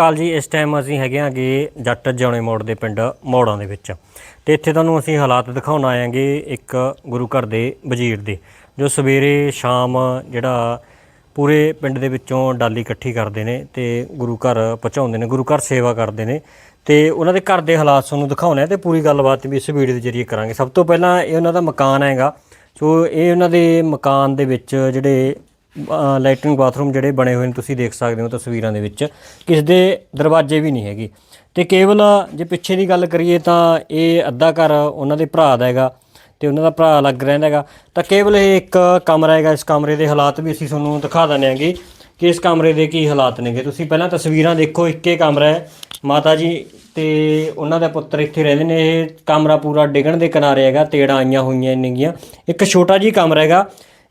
ਅਕਾਲ ਜੀ, ਇਸ ਟਾਈਮ ਅਸੀਂ ਹੈਗੇ ਆਂਗੇ ਜੱਟ ਜਿਉਣੇ ਮੋੜ ਦੇ ਪਿੰਡ ਮੋੜਾਂ ਦੇ ਵਿੱਚ। ਤੇ ਇੱਥੇ ਤੁਹਾਨੂੰ ਅਸੀਂ ਹਾਲਾਤ ਦਿਖਾਉਣ ਆਏਾਂਗੇ ਇੱਕ ਗੁਰੂ ਘਰ ਦੇ ਵਜ਼ੀਰ ਦੇ, ਜੋ ਸਵੇਰੇ ਸ਼ਾਮ ਜਿਹੜਾ ਪੂਰੇ ਪਿੰਡ ਦੇ ਵਿੱਚੋਂ ਡਾਲੀ ਇਕੱਠੀ ਕਰਦੇ ਨੇ ਤੇ ਗੁਰੂ ਘਰ ਪਹੁੰਚਾਉਂਦੇ ਨੇ, ਗੁਰੂ ਘਰ ਸੇਵਾ ਕਰਦੇ ਨੇ। ਤੇ ਉਹਨਾਂ ਦੇ ਘਰ ਦੇ ਹਾਲਾਤ ਤੁਹਾਨੂੰ ਦਿਖਾਉਣੇ ਆ ਤੇ ਪੂਰੀ ਗੱਲਬਾਤ ਵੀ ਇਸ ਵੀਡੀਓ ਦੇ ਜ਼ਰੀਏ ਕਰਾਂਗੇ। ਸਭ ਤੋਂ ਪਹਿਲਾਂ ਇਹ ਉਹਨਾਂ ਦਾ ਮਕਾਨ ਹੈਗਾ। ਸੋ ਇਹ ਉਹਨਾਂ ਦੇ ਮਕਾਨ ਦੇ ਵਿੱਚ ਜਿਹੜੇ ਲੈਟਰਿੰਗ ਬਾਥਰੂਮ ਜਿਹੜੇ ਬਣੇ ਹੋਏ ਨੇ, ਤੁਸੀਂ ਦੇਖ ਸਕਦੇ ਹੋ ਤਸਵੀਰਾਂ ਦੇ ਵਿੱਚ। ਕਿਸ ਦੇ ਦਰਵਾਜ਼ੇ ਵੀ ਨਹੀਂ ਹੈਗੇ। ਤੇ ਕੇਵਲ ਜੇ ਪਿੱਛੇ ਦੀ ਗੱਲ ਕਰੀਏ ਤਾਂ ਇਹ ਅੱਧਾ ਘਰ ਉਹਨਾਂ ਦੇ ਭਰਾ ਦਾ ਹੈਗਾ ਤੇ ਉਹਨਾਂ ਦਾ ਭਰਾ ਅਲੱਗ ਰਹਿੰਦਾ ਹੈਗਾ। ਤਾਂ ਕੇਵਲ ਇਹ ਇੱਕ ਕਮਰਾ ਹੈਗਾ। ਇਸ ਕਮਰੇ ਦੇ ਹਾਲਾਤ ਵੀ ਅਸੀਂ ਤੁਹਾਨੂੰ ਦਿਖਾ ਦਿੰਦੇ ਹਾਂਗੇ ਕਿ ਇਸ ਕਮਰੇ ਦੇ ਕੀ ਹਾਲਾਤ ਨੇਗੇ। ਤੁਸੀਂ ਪਹਿਲਾਂ ਤਸਵੀਰਾਂ ਦੇਖੋ, ਇੱਕੇ ਕਮਰਾ ਹੈ। ਮਾਤਾ ਜੀ ਤੇ ਉਹਨਾਂ ਦਾ ਪੁੱਤਰ ਇੱਥੇ ਰਹਿੰਦੇ ਨੇ। ਇਹ ਕਮਰਾ ਪੂਰਾ ਡਿੱਗਣ ਦੇ ਕਿਨਾਰੇ ਹੈਗਾ। ਤੇੜਾਂ ਆਈਆਂ ਹੋਈਆਂ ਨੇਗੀਆਂ ਇੱਕ ਛੋਟਾ ਜੀ ਕਮਰਾ ਹੈਗਾ।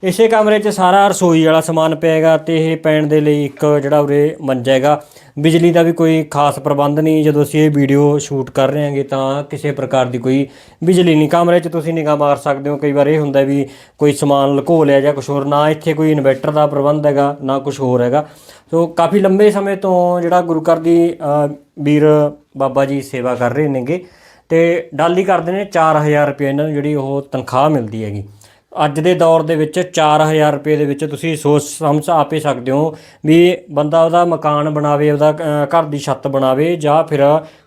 ਇਸੇ ਕਮਰੇ 'ਚ ਸਾਰਾ ਰਸੋਈ ਵਾਲਾ ਸਮਾਨ ਪਿਆ ਹੈਗਾ ਤੇ ਇਹ ਪੈਣ ਦੇ ਲਈ ਇੱਕ ਜਿਹੜਾ ਉਰੇ ਮੰਜਾ ਹੈਗਾ। ਬਿਜਲੀ ਦਾ ਵੀ ਕੋਈ ਖਾਸ ਪ੍ਰਬੰਧ ਨਹੀਂ। ਜਦੋਂ ਅਸੀਂ ਇਹ ਵੀਡੀਓ ਸ਼ੂਟ ਕਰ ਰਹੇ ਹਾਂਗੇ ਤਾਂ ਕਿਸੇ ਪ੍ਰਕਾਰ ਦੀ ਕੋਈ ਬਿਜਲੀ ਨਹੀਂ। ਕਮਰੇ 'ਚ ਤੁਸੀਂ ਨਿਗਾਹ ਮਾਰ ਸਕਦੇ ਹੋ। ਕਈ ਵਾਰ ਇਹ ਹੁੰਦਾ ਵੀ ਕੋਈ ਸਮਾਨ ਲੁਕੋ ਲਿਆ ਜਾਂ ਕੁਝ ਹੋਰ। ਨਾ ਇੱਥੇ ਕੋਈ ਇਨਵਰਟਰ ਦਾ ਪ੍ਰਬੰਧ ਹੈਗਾ, ਨਾ ਕੁਝ ਹੋਰ ਹੈਗਾ। ਸੋ ਕਾਫੀ ਲੰਬੇ ਸਮੇਂ ਤੋਂ ਜਿਹੜਾ ਗੁਰੂ ਘਰ ਦੀ ਵੀਰ ਬਾਬਾ ਜੀ ਸੇਵਾ ਕਰ ਰਹੇ ਨੇਗੇ ਤੇ ਡਾਲੀ ਕਰਦੇ ਨੇ 4000 ਰੁਪਏ ਇਹਨਾਂ ਨੂੰ ਜਿਹੜੀ ਉਹ ਤਨਖਾਹ ਮਿਲਦੀ ਹੈਗੀ। ਅੱਜ ਦੇ ਦੌਰ ਦੇ ਵਿੱਚ 4000 ਰੁਪਏ ਦੇ ਵਿੱਚ ਤੁਸੀਂ ਸੋਚ ਸਮਝ ਆਪੇ ਸਕਦੇ ਹੋ ਵੀ ਬੰਦਾ ਉਹਦਾ ਮਕਾਨ ਬਣਾਵੇ, ਉਹਦਾ ਘਰ ਦੀ ਛੱਤ ਬਣਾਵੇ ਜਾਂ ਫਿਰ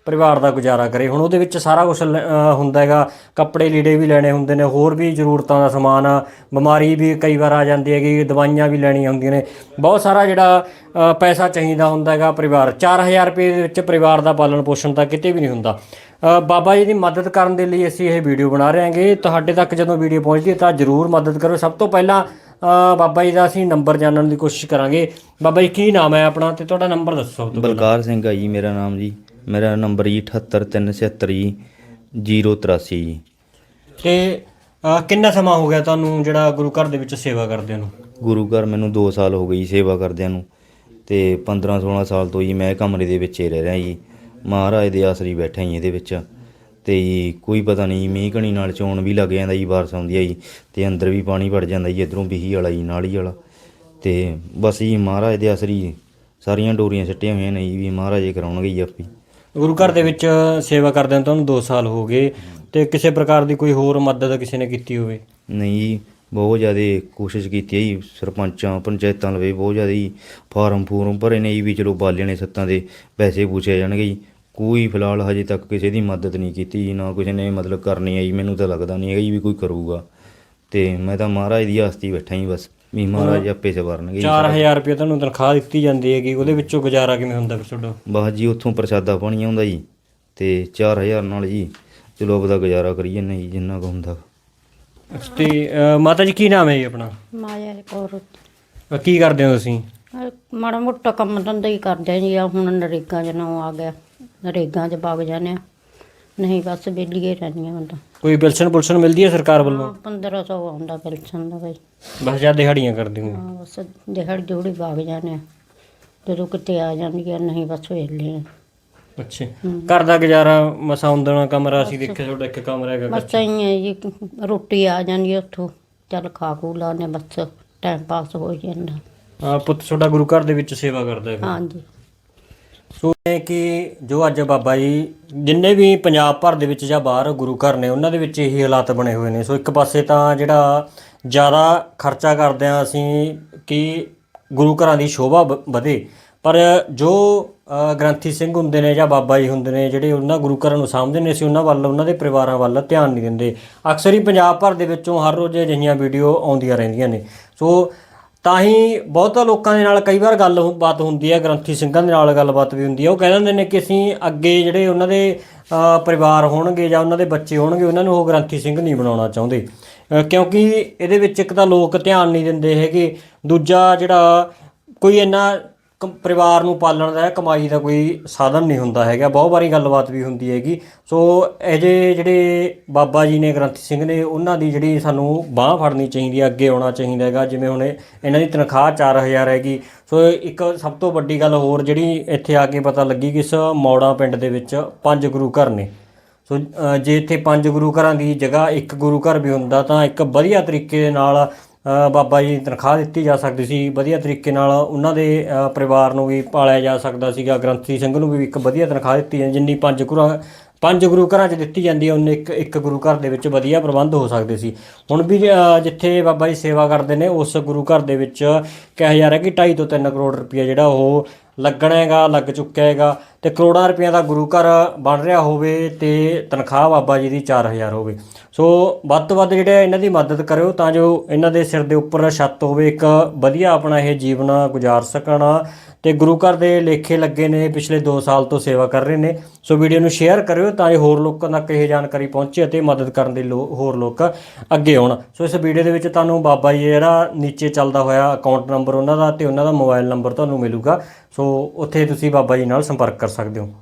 ਪਰਿਵਾਰ ਦਾ ਗੁਜ਼ਾਰਾ ਕਰੇ। ਹੁਣ ਉਹਦੇ ਵਿੱਚ ਸਾਰਾ ਕੁਝ ਹੁੰਦਾ ਹੈਗਾ। ਕੱਪੜੇ ਲੀੜੇ ਵੀ ਲੈਣੇ ਹੁੰਦੇ ਨੇ ਹੋਰ ਵੀ ਜ਼ਰੂਰਤਾਂ ਦਾ ਸਮਾਨ ਆ, ਬਿਮਾਰੀ ਵੀ ਕਈ ਵਾਰ ਆ ਜਾਂਦੀ ਹੈਗੀ ਦਵਾਈਆਂ ਵੀ ਲੈਣੀਆਂ ਹੁੰਦੀਆਂ ਨੇ। ਬਹੁਤ ਸਾਰਾ ਜਿਹੜਾ ਪੈਸਾ ਚਾਹੀਦਾ ਹੁੰਦਾ ਹੈਗਾ ਪਰਿਵਾਰ। 4000 ਰੁਪਏ ਦੇ ਵਿੱਚ ਪਰਿਵਾਰ ਦਾ ਪਾਲਣ ਪੋਸ਼ਣ ਤਾਂ ਕਿਤੇ ਵੀ ਨਹੀਂ ਹੁੰਦਾ। ਬਾਬਾ ਜੀ ਦੀ ਮਦਦ ਕਰਨ ਦੇ ਲਈ ਅਸੀਂ ਇਹ ਵੀਡੀਓ ਬਣਾ ਰਹੇ ਹਾਂਗੇ। ਤੁਹਾਡੇ ਤੱਕ ਜਦੋਂ ਵੀਡੀਓ ਪਹੁੰਚਦੀ ਹੈ ਤਾਂ ਜਰੂਰ ਮਦਦ ਕਰੋ। ਸਭ ਤੋਂ ਪਹਿਲਾਂ ਬਾਬਾ ਜੀ ਦਾ ਅਸੀਂ ਨੰਬਰ ਜਾਣਨ ਦੀ ਕੋਸ਼ਿਸ਼ ਕਰਾਂਗੇ। ਬਾਬਾ ਜੀ ਕੀ ਨਾਮ ਹੈ ਆਪਣਾ? ਤੇ ਤੁਹਾਡਾ ਨੰਬਰ ਦੱਸੋ ਬਲਕਾਰ ਸਿੰਘ ਆ ਜੀ ਮੇਰਾ ਨਾਮ ਜੀ। ਮੇਰਾ ਨੰਬਰ ਜੀ 78376 ਜੀ 083 ਜੀ। ਤੇ ਕਿੰਨਾ ਸਮਾਂ ਹੋ ਗਿਆ ਤੁਹਾਨੂੰ ਜਿਹੜਾ ਗੁਰੂ ਘਰ ਦੇ ਵਿੱਚ ਸੇਵਾ ਕਰਦੇ ਨੂੰ? ਗੁਰੂ ਘਰ ਮੈਨੂੰ 2 ਸਾਲ ਹੋ ਗਏ ਜੀ ਸੇਵਾ ਕਰਦਿਆਂ ਨੂੰ ਤੇ 15 16 ਸਾਲ ਤੋਂ ਜੀ ਮੈਂ ਇਹ ਕਮਰੇ ਦੇ ਵਿੱਚ ਹੀ ਰਹਿ ਰਿਹਾ ਜੀ। ਮਹਾਰਾਜ ਦੇ ਆਸਰੀ ਬੈਠਾ ਜੀ ਇਹਦੇ ਵਿੱਚ ਤੇ ਜੀ ਕੋਈ ਪਤਾ ਨਹੀਂ ਮੀਂਹ ਕਣੀ ਨਾਲ ਚੋਣ ਵੀ ਲੱਗ ਜਾਂਦਾ ਜੀ ਬਾਰਸ ਆਉਂਦੀ ਆ ਜੀ ਤੇ ਅੰਦਰ ਵੀ ਪਾਣੀ ਵੜ ਜਾਂਦਾ ਜੀ ਇਧਰੋਂ ਬਿਹੀ ਵਾਲਾ ਜੀ ਨਾਲੀ ਵਾਲਾ। ਤੇ ਬਸ ਜੀ ਮਹਾਰਾਜ ਦੇ ਆਸਰੀ ਸਾਰੀਆਂ ਡੋਰੀਆਂ ਸਿੱਟੀਆਂ ਹੋਈਆਂ ਨੇ ਜੀ ਵੀ ਮਹਾਰਾਜ ਹੀ ਕਰਾਉਣਗੇ ਜੀ ਆਪੇ। ਗੁਰੂ ਘਰ ਦੇ ਵਿੱਚ ਸੇਵਾ ਕਰਦਿਆਂ ਤੁਹਾਨੂੰ 2 ਸਾਲ ਹੋ ਗਏ ਤੇ ਕਿਸੇ ਪ੍ਰਕਾਰ ਦੀ ਕੋਈ ਹੋਰ ਮਦਦ ਕਿਸੇ ਨੇ ਕੀਤੀ ਹੋਵੇ? ਨਹੀਂ ਜੀ ਬਹੁਤ ਜ਼ਿਆਦਾ ਕੋਸ਼ਿਸ਼ ਕੀਤੀ ਹੈ ਜੀ ਸਰਪੰਚਾਂ ਪੰਚਾਇਤਾਂ ਲਵੇ ਬਹੁਤ ਜ਼ਿਆਦਾ ਜੀ ਫਾਰਮ ਫੂਰਮ ਭਰੇ ਨੇ ਜੀ ਵੀ ਚਲੋ ਬਾਲਿਆਂ ਨੇ ਸੱਤਾਂ ਦੇ ਪੈਸੇ ਪੁੱਛੇ ਜਾਣਗੇ ਜੀ। ਕੋਈ ਫਿਲਹਾਲ ਹਜੇ ਤੱਕ ਕਿਸੇ ਦੀ ਮਦਦ ਨਹੀਂ ਕੀਤੀ ਜੀ, ਨਾ ਕਿਸੇ ਨੇ ਮਤਲਬ ਕਰਨੀ ਹੈ ਜੀ ਮੈਨੂੰ ਤਾਂ ਲੱਗਦਾ ਨਹੀਂ ਹੈਗਾ ਜੀ ਵੀ ਕੋਈ ਕਰੂਗਾ। ਤੇ ਮੈਂ ਤਾਂ ਮਹਾਰਾਜ ਦੀ ਆਸਤੀ ਬੈਠਾ ਜੀ ਬਸ। ਵੀ ਮਹਾਰਾਜ ਆਪੇ ਸਵਾਰਨਗੇ ਜੀ 4000 ਰੁਪਏ ਤੁਹਾਨੂੰ ਤਨਖਾਹ ਦਿੱਤੀ ਜਾਂਦੀ ਹੈਗੀ ਉਹਦੇ ਵਿੱਚੋਂ ਗੁਜ਼ਾਰਾ ਕਿਵੇਂ ਹੁੰਦਾ ਫਿਰ ਤੁਹਾਡਾ? ਬਸ ਜੀ ਉੱਥੋਂ ਪ੍ਰਸ਼ਾਦਾ ਪਾਣੀ ਆਉਂਦਾ ਜੀ ਤੇ 4000 ਨਾਲ ਜੀ ਚਲੋ ਆਪਦਾ ਗੁਜ਼ਾਰਾ ਕਰੀ ਜਾਂਦੇ ਜੀ ਜਿੰਨਾ ਕੁ ਹੁੰਦਾ। ਤੇ ਮਾਤਾ ਜੀ ਕੀ ਨਾਮ ਹੈ ਜੀ ਆਪਣਾ? ਮਾਇਆ ਕੀ ਕਰਦੇ ਹੋ ਤੁਸੀਂ? ਅਹ ਮਾੜਾ ਮੋਟਾ ਕੰਮ ਧੰਦਾ ਹੀ ਕਰਦੇ ਜੀ ਆ ਹੁਣ ਨਰੇਗਾ ਚ ਨਾ ਆ ਗਿਆ ਨਰੇਗਾ ਚ ਵਗ ਜਾਂਦੇ ਆ। ਨਹੀਂ ਬਸ ਵਿਹਲੀਏ ਰਹਿੰਦੀਆਂ ਹੁਣ ਤਾਂ। ਕੋਈ ਪੈਨਸ਼ਨ ਪੁਲਸ਼ਨ ਮਿਲਦੀ ਹੈ ਸਰਕਾਰ ਵੱਲੋਂ? ਹਾਂ, 1500 ਆਉਂਦਾ ਪੈਨਸ਼ਨ ਦਾ ਬਈ। ਬਸ ਜਾਂ ਦਿਹਾੜੀਆਂ ਕਰਦੇ ਹੋ ਹਾਂ ਬਸ ਦਿਹਾੜੀ ਜੋੜੀ ਵਗ ਜਾਂਦੇ ਆ। ਜਦੋਂ ਕਿਤੇ ਆ ਜਾਂਦੀ ਆ ਨਹੀਂ ਬਸ ਵਿਹਲੇ ਆ। ਅੱਛਾ। ਘਰ ਦਾ ਗੁਜ਼ਾਰਾ ਮਸਾ ਹੁੰਦਣਾ ਕਮਰਾ ਅਸੀਂ ਦੇਖਿਆ ਤੁਹਾਡਾ ਇੱਕ ਕਮਰਾ ਹੈਗਾ ਬਸ ਐਂ ਹੈ ਜੀ ਰੋਟੀ ਆ ਜਾਂਦੀ ਆ ਉੱਥੋਂ। ਚੱਲ ਖਾ ਖੂ ਲਾਨੇ ਬਸ। ਟਾਈਮ ਪਾਸ ਹੋ ਜਾਂਦਾ। ਅ, ਪੁੱਤ ਤੁਹਾਡਾ ਗੁਰੂ ਘਰ ਦੇ ਵਿੱਚ ਸੇਵਾ ਕਰਦਾ ਹੈਗਾ। ਹਾਂਜੀ। ਸੋ ਇਹ ਕਿ ਜੋ ਅੱਜ ਬਾਬਾ ਜੀ ਜਿੰਨੇ ਵੀ ਪੰਜਾਬ ਭਰ ਦੇ ਵਿੱਚ ਜਾਂ ਬਾਹਰ ਗੁਰੂ ਘਰ ਨੇ, ਉਹਨਾਂ ਦੇ ਵਿੱਚ ਇਹੀ ਹਾਲਾਤ ਬਣੇ ਹੋਏ ਨੇ। ਸੋ ਇੱਕ ਪਾਸੇ ਤਾਂ ਜਿਹੜਾ ਜ਼ਿਆਦਾ ਖਰਚਾ ਕਰਦੇ ਆ ਅਸੀਂ ਕਿ ਗੁਰੂ ਘਰਾਂ ਦੀ ਸ਼ੋਭਾ ਵ- ਵਧੇ, ਪਰ ਜੋ ਗ੍ਰੰਥੀ ਸਿੰਘ ਹੁੰਦੇ ਨੇ ਜਾਂ ਬਾਬਾ ਜੀ ਹੁੰਦੇ ਨੇ, ਜਿਹੜੇ ਉਹਨਾਂ ਗੁਰੂ ਘਰਾਂ ਨੂੰ ਸਾਂਭਦੇ ਨੇ, ਅਸੀਂ ਉਹਨਾਂ ਵੱਲ, ਉਹਨਾਂ ਦੇ ਪਰਿਵਾਰਾਂ ਵੱਲ ਧਿਆਨ ਨਹੀਂ ਦਿੰਦੇ। ਅਕਸਰ ਹੀ ਪੰਜਾਬ ਭਰ ਦੇ ਵਿੱਚੋਂ ਹਰ ਰੋਜ਼ ਅਜਿਹੀਆਂ ਵੀਡੀਓ ਆਉਂਦੀਆਂ ਰਹਿੰਦੀਆਂ ਨੇ। ਸੋ ਤਾਂ ਹੀ ਬਹੁਤਾ ਲੋਕਾਂ ਦੇ ਨਾਲ ਕਈ ਵਾਰ ਗੱਲ ਬਾਤ ਹੁੰਦੀ ਹੈ, ਗ੍ਰੰਥੀ ਸਿੰਘਾਂ ਦੇ ਨਾਲ ਗੱਲਬਾਤ ਵੀ ਹੁੰਦੀ ਹੈ। ਉਹ ਕਹਿ ਦਿੰਦੇ ਨੇ ਕਿ ਅਸੀਂ ਅੱਗੇ ਜਿਹੜੇ ਉਹਨਾਂ ਦੇ ਪਰਿਵਾਰ ਹੋਣਗੇ ਜਾਂ ਉਹਨਾਂ ਦੇ ਬੱਚੇ ਹੋਣਗੇ, ਉਹਨਾਂ ਨੂੰ ਉਹ ਗ੍ਰੰਥੀ ਸਿੰਘ ਨਹੀਂ ਬਣਾਉਣਾ ਚਾਹੁੰਦੇ। ਕਿਉਂਕਿ ਇਹਦੇ ਵਿੱਚ ਇੱਕ ਤਾਂ ਲੋਕ ਧਿਆਨ ਨਹੀਂ ਦਿੰਦੇ ਹੈਗੇ। ਦੂਜਾ ਜਿਹੜਾ ਕੋਈ ਇੰਨਾ ਕ- ਪਰਿਵਾਰ ਨੂੰ ਪਾਲਣ ਦਾ ਕਮਾਈ ਦਾ ਕੋਈ ਸਾਧਨ ਨਹੀਂ ਹੁੰਦਾ ਹੈਗਾ। ਬਹੁਤ ਵਾਰੀ ਗੱਲਬਾਤ ਵੀ ਹੁੰਦੀ ਹੈਗੀ। ਸੋ ਇਹ ਜਿਹੇ ਜਿਹੜੇ ਬਾਬਾ ਜੀ ਨੇ ਗ੍ਰੰਥੀ ਸਿੰਘ ਨੇ ਉਹਨਾਂ ਦੀ ਜਿਹੜੀ ਸਾਨੂੰ ਬਾਹ ਫੜਨੀ ਚਾਹੀਦੀ ਹੈ ਅੱਗੇ ਆਉਣਾ ਚਾਹੀਦਾ ਹੈਗਾ। ਜਿਵੇਂ ਹੁਣ ਇਹ- ਇਹਨਾਂ ਦੀ ਤਨਖਾਹ 4000 ਹੈਗੀ। ਸੋ ਇੱਕ ਸਭ ਤੋਂ ਵੱਡੀ ਗੱਲ ਹੋਰ ਜਿਹੜੀ ਇੱਥੇ ਆ ਕੇ ਪਤਾ ਲੱਗੀ ਕਿ ਇਸ ਮੌੜਾ ਪਿੰਡ ਦੇ ਵਿੱਚ ਪੰਜ ਗੁਰੂ ਘਰ ਨੇ। ਸੋ ਅ, ਜੇ ਇੱਥੇ ਪੰਜ ਗੁਰੂ ਘਰਾਂ ਦੀ ਜਗ੍ਹਾ ਇੱਕ ਗੁਰੂ ਘਰ ਵੀ ਹੁੰਦਾ ਤਾਂ ਇੱਕ ਵਧੀਆ ਤਰੀਕੇ ਦੇ ਨਾਲ ਬਾਬਾ ਜੀ ਦੀ ਤਨਖਾਹ ਦਿੱਤੀ ਜਾ ਸਕਦੀ ਸੀ, ਵਧੀਆ ਤਰੀਕੇ ਨਾਲ ਉਹਨਾਂ ਦੇ ਪਰਿਵਾਰ ਨੂੰ ਵੀ ਪਾਲਿਆ ਜਾ ਸਕਦਾ ਸੀਗਾ, ਗ੍ਰੰਥੀ ਸਿੰਘ ਨੂੰ ਵੀ ਇੱਕ ਵਧੀਆ ਤਨਖਾਹ ਦਿੱਤੀ ਜਾਂਦੀ, ਜਿੰਨੀ ਪੰਜ ਗੁਰੂ ਪੰਜ ਗੁਰੂ ਘਰਾਂ 'ਚ ਦਿੱਤੀ ਜਾਂਦੀ ਹੈ, ਉਹਨੇ ਇੱਕ ਇੱਕ ਗੁਰੂ ਘਰ ਦੇ ਵਿੱਚ ਵਧੀਆ ਪ੍ਰਬੰਧ ਹੋ ਸਕਦੇ ਸੀ। ਹੁਣ ਵੀ ਜਿੱਥੇ ਬਾਬਾ ਜੀ ਸੇਵਾ ਕਰਦੇ ਨੇ, ਉਸ ਗੁਰੂ ਘਰ ਦੇ ਵਿੱਚ ਕਿਹਾ ਜਾ ਰਿਹਾ ਕਿ 2.5 ਤੋਂ 3 ਕਰੋੜ ਰੁਪਏ ਜਿਹੜਾ ਉਹ ਲੱਗਣਾ ਹੈਗਾ ਲੱਗ ਚੁੱਕਿਆ ਹੈਗਾ। ਤੇ ਕਰੋੜਾਂ ਰੁਪਈਆਂ ਦਾ ਗੁਰੂ ਘਰ ਬਣ ਰਿਹਾ ਹੋਵੇ ਤੇ ਤਨਖਾਹ ਬਾਬਾ ਜੀ ਦੀ 4000 ਹੋਵੇ। ਸੋ ਵੱਧ ਤੋਂ ਵੱਧ ਜਿਹੜੇ ਇਹਨਾਂ ਦੀ ਮਦਦ ਕਰਿਓ ਤਾਂ ਜੋ ਇਹਨਾਂ ਦੇ ਸਿਰ ਦੇ ਉੱਪਰ ਛੱਤ ਹੋਵੇ, ਇੱਕ ਵਧੀਆ ਆਪਣਾ ਇਹ ਜੀਵਨ ਗੁਜ਼ਾਰ ਸਕਣ ਤੇ ਗੁਰੂ ਘਰ ਦੇ ਲੇਖੇ ਲੱਗੇ ਨੇ, ਪਿਛਲੇ 2 ਸਾਲ ਤੋਂ ਸੇਵਾ ਕਰ ਰਹੇ ਨੇ। ਸੋ ਵੀਡੀਓ ਨੂੰ ਸ਼ੇਅਰ ਕਰਿਓ ਤਾਂ ਜੋ ਹੋਰ ਲੋਕਾਂ ਤੱਕ ਇਹ ਜਾਣਕਾਰੀ ਪਹੁੰਚੇ ਅਤੇ ਮਦਦ ਕਰਨ ਦੇ ਲੋ- ਹੋਰ ਲੋਕ ਅੱਗੇ ਆਉਣ। ਸੋ ਇਸ ਵੀਡੀਓ ਦੇ ਵਿੱਚ ਤੁਹਾਨੂੰ ਬਾਬਾ ਜੀ ਜਿਹੜਾ ਨੀਚੇ ਚੱਲਦਾ ਹੋਇਆ ਅਕਾਊਂਟ ਨੰਬਰ ਉਹਨਾਂ ਦਾ ਤੇ ਉਹਨਾਂ ਦਾ ਮੋਬਾਈਲ ਨੰਬਰ ਤੁਹਾਨੂੰ ਮਿਲੂਗਾ। ਸੋ ਉੱਥੇ ਤੁਸੀਂ ਬਾਬਾ ਜੀ ਨਾਲ ਸੰਪਰਕ ਕਰ ਸਕਦੇ ਹੋ।